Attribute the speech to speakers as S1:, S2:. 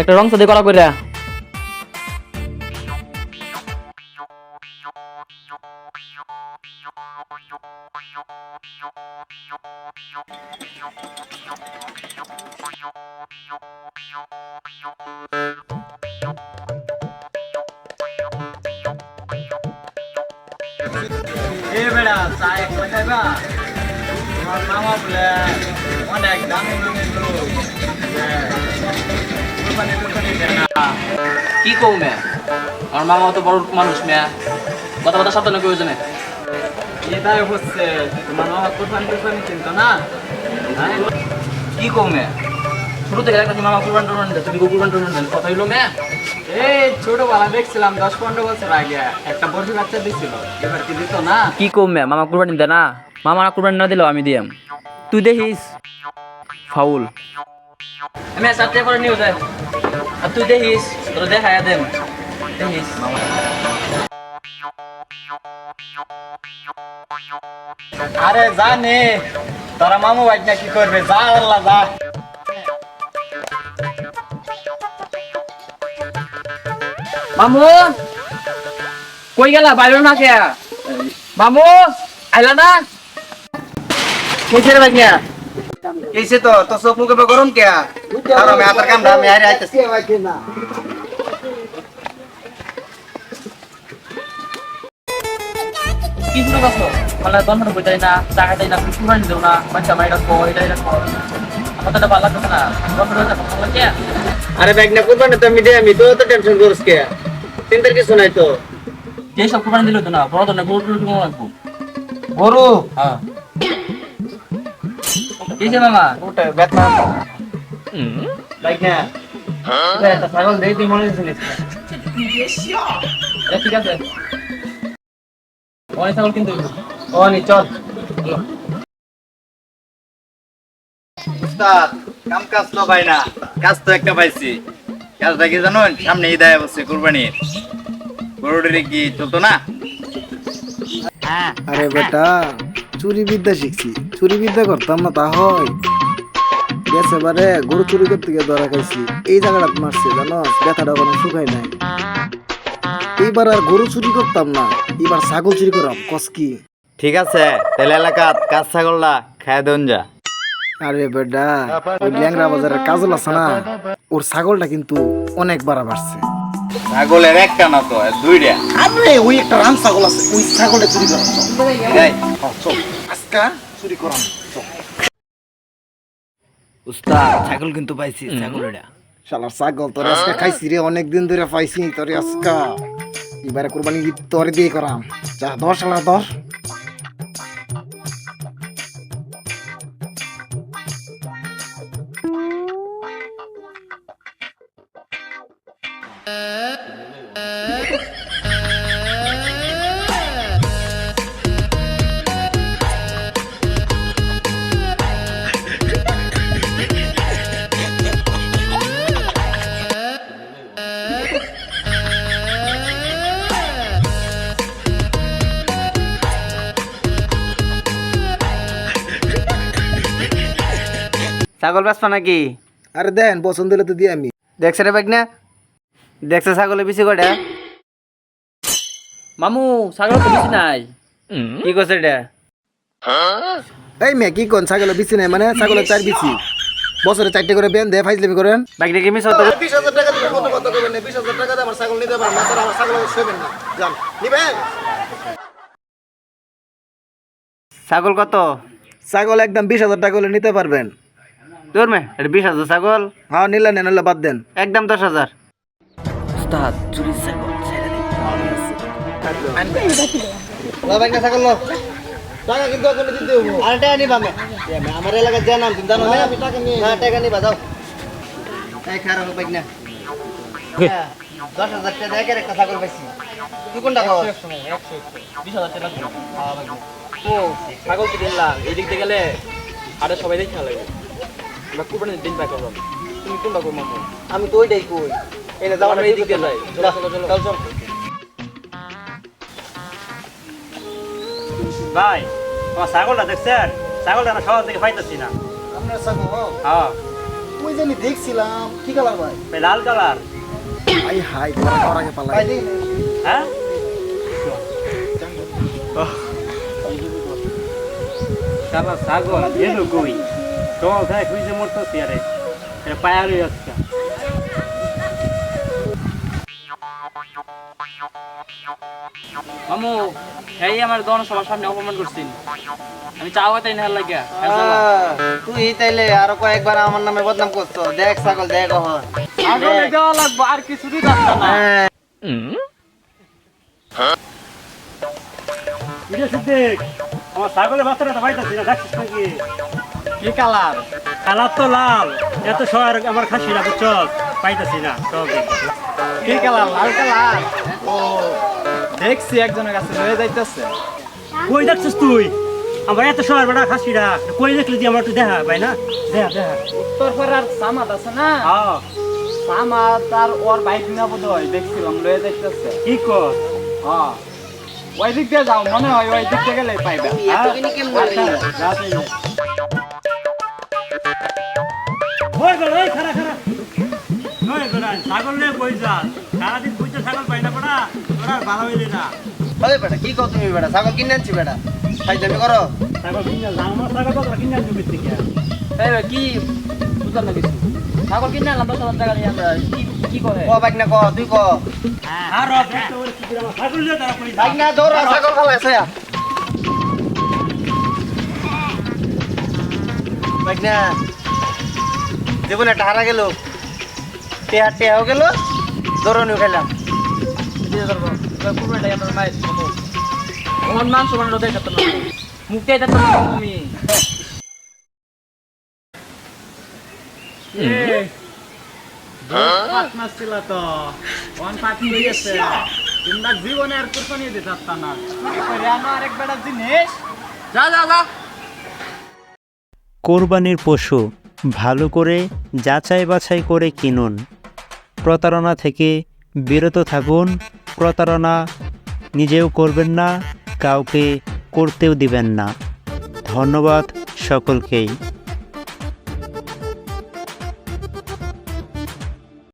S1: একটা রং সাথে করা
S2: এ বেড়া চাই খাইবা মামা বলে অনেক দামি দামি লোক।
S1: কি কও মে? আমার মামা তো বড় মানুষ মে। কথা কথা সাবধানে কই জানে
S2: এটাই হচ্ছে তোমার মামা কোরবানি টোরবানি চিনতো না? হ্যাঁ?
S1: কি কও মে? ছোট থেকে একটা মামা কুরবান টুরবান তুমি কুরবান টুরবান কথা হইল মে?
S2: এই ছোটবেলা দেখছিলাম দশ পনেরো বছর আগে একটা বড় বাচ্চা দিছিল। এবার কি দিত না?
S1: কি কম মে মামা কুরবানি দেয় না? মামা কুরবানি না দিলেও আমি দিয়াম। তুই দেখিস? ফাউল। আমি চারটে করে নিয়ে যায় আর তুই দেখিস তোর দেখায় দেম দেখিস।
S2: আরে জানে তোরা মামু ভাই না কি করবে? যা আল্লাহ যা।
S1: মামু কই গেলা বাইরে না কে মামু আইলা না? কইছে রে ভাইয়া
S2: এইসে তো তো চোখ মুখে গরম কে আর আমি হাতের কামটা আমি হারে আইতেছি।
S1: কি শুরু করছ মানে দন্ডন কই যাই না টাকা দেই না কুরবানি দেও না বাচ্চা মাইরা কো এটাই রাখো আমার তো ভালো লাগছে না। দন্ডন হইতে ভালো লাগে
S2: আরে ব্যাগ না কোরবানি তো আমি দে আমি তো তো টেনশন করিস কে। চিন্তার কিছু নাই তো।
S1: যে সব কুরবানি দিল তো না বড় ধরনের গরু টরু কিনে রাখব
S2: গরু?
S1: হ্যাঁ। কিসে মামা।
S2: ওটা ব্যাগ না। একটা ছাগল দেই তুই মনে
S1: ঠিক আছে। অনেক ছাগল কিন্তু
S2: ও নি চল। উস্তাদ কাম কাজ তো ভাই না। কাজ তো একটা পাইছি। কাজটা কি জানুন সামনে ঈদ আয় বসছে কুরবানির। গরুটির কি চলতো না?
S3: আরে বেটা চুরি বিদ্যা শিখছি। চুরি বিদ্যা করতাম না তা হয়। গেছে বারে গরু চুরি করতে গিয়ে ধরা খাইছি। এই জায়গাটা মারছে জানো ব্যথাটা কোনো শুকাই নাই। এইবার আর গরু চুরি করতাম না। এবার ছাগল চুরি করাম কসকি
S2: ঠিক আছে তাহলে এলাকাত কাজ ছাগলটা খায় দেন যা।
S3: আরে বেটা ওই ল্যাংরা বাজারের কাজল আছে না? ওর ছাগলটা কিন্তু অনেক বাড়া বাড়ছে।
S2: ছাগলের একটা না তো দুইটা।
S3: আরে ওই একটা রাম ছাগল আছে ওই ছাগলে চুরি
S2: করা
S3: চল। আজকা চুরি করা
S2: উস্তাদ ছাগল কিন্তু পাইছি ছাগল এটা
S3: শালার ছাগল তোরে আজকে খাইছি রে অনেক দিন ধরে পাইছি তোরে আজকা। এবারে কোরবানি তোর তোরে দিয়ে করাম। যা দশ শালা দশ
S2: ছাগল বেচবা নাকি?
S3: আরে দেন পছন্দ হলে তো দিয়ে আমি।
S2: দেখছে রে বাইক না দেখছে ছাগলে বেশি কটা
S1: মামু ছাগল তো বেশি নাই।
S2: কি করছে এটা?
S3: এই মেয়ে কি কোন ছাগল বিচি নাই? মানে ছাগলের চার বিচি বছরে চারটে করে বেন দে ফাইজলামি করেন।
S2: বাইক দেখে মিস হতো?
S3: বিশ হাজার টাকা দিয়ে কত কত করবেন? বিশ হাজার টাকা দিয়ে আমার ছাগল নিতে না আমার ছাগল শুবেন না। যান নিবেন।
S2: ছাগল কত?
S3: ছাগল একদম বিশ হাজার টাকা হলে নিতে পারবেন।
S2: তোর মে এটা বিশ হাজার ছাগল।
S3: হ্যাঁ নিলে নেন নিলে বাদ দেন।
S2: একদম দশ হাজার।
S1: উস্তাদ চুরি ছাগল
S3: ছাগল টাকা কিন্তু এখন দিতে হব
S2: আর টাকা নিবা মে।
S3: আমার তুমি জানো আমি টাকা নিয়ে
S2: হ্যাঁ টাকা নিবা যাও। এই খারাপ বাইক না দশ হাজার টাকা দেখে একটা ছাগল পাইছি। তুই কোনটা খাওয়া
S1: বিশ হাজার টাকা দিলাম। ও ছাগল তো কিনলাম। এদিক দিয়ে গেলে আরে সবাই দেখে লাগে। আমরা কুরবানির দিন পাই করলাম তুমি কোনটা করব মামু
S2: আমি তো ওইটাই কই। এনে যাওয়ার
S1: এইদিক দিয়ে যাই। চলো চলো চলো।
S2: চল চল।
S4: ভাই তোমার ছাগলটা দেখছেন? ছাগলটা আমরা সহজ থেকে পাইতেছি না।
S3: আপনার ছাগল
S4: হ্যাঁ।
S3: ওই যে
S2: জানি দেখছিলাম কি কালার ভাই?
S4: লাল কালার।
S2: আই হাই তোমার আগে পালাই।
S4: হ্যাঁ? ছাগল এলো কই? হয়ে
S1: মামু এই আমার দন সবার সামনে অপমান করছিন আমি চাও তাই না লাগিয়া।
S2: তুই তাইলে আরও কয়েকবার আমার নামে বদনাম করছ। দেখ ছাগল দেখ হন
S1: আগলে দেওয়া লাগবো আর কিছু দিতে না
S4: আমার ছাগলের বাচ্চাটা তো পাইতাছি না দেখছিস নাকি?
S5: কি কালার?
S4: কালার তো লাল। এত সবাই আমার খাসি না বুঝছ? পাইতাছি না সব।
S5: কি কালার? লাল কালার? ও দেখছি একজনের কাছে লয়ে যাইতেছে।
S4: কই দেখছিস তুই? আমার এত সবার বেটা খাসিরা কই দেখলি তুই আমার একটু দেখা ভাই না? দেখা দেখা।
S1: উত্তর পাড়ার সামাদ আছে না?
S4: হ্যাঁ।
S1: সামাদ আর ওর বাইক না বোধ হয় দেখছিলাম লয়ে যাইতেছে।
S4: কি কর?
S1: হ্যাঁ। ওই দিক দিয়ে যাও মনে হয় ওই দিক দিয়ে গেলে পাইবা।
S4: ওই বেড়া ওই খারা খারা ওই বেড়া ছাগল নিয়ে কই যা। সারাদিন খুঁজতে ছাগল পাই না বেড়া ওরা ভালো হইলি না।
S2: ওই বেটা কি কও তুমি বেটা? ছাগল কিনে আনছি বেটা। ফাইজলামি করো।
S4: ছাগল কিনে আমার ছাগল তো কিনে আনতে পেতে কি
S1: এই কি বুঝলাম না কিছু। ছাগল কিনে আনলাম দশ হাজার টাকা দিয়ে আমরা কি কি করে?
S2: ক বাইক না ক তুই ক।
S4: আর করে আমার ছাগল নিয়ে তারা কই
S2: বাইক না দৌড় ছাগল ফালাইছে বাইক না। জীবনে একটা হারা গেল টেহা টেহাও গেল দৌড়নিও খেলাম।
S1: দিয়ে ধরবো পুরোটাই আমার মায়ের মামু আমার মান সমান রোদে যেত মুখে তুমি
S4: পাঁচ মাস ছিল তো। ওয়ান পাঁচ হইছে তোমরা জীবনে আর কোথাও দিতে পারতা না।
S1: আরেক বেটা জিনিস। যা যা যা।
S6: কোরবানির পশু ভালো করে যাচাই বাছাই করে কিনুন। প্রতারণা থেকে বিরত থাকুন। প্রতারণা নিজেও করবেন না, কাউকে করতেও দিবেন না। ধন্যবাদ সকলকেই।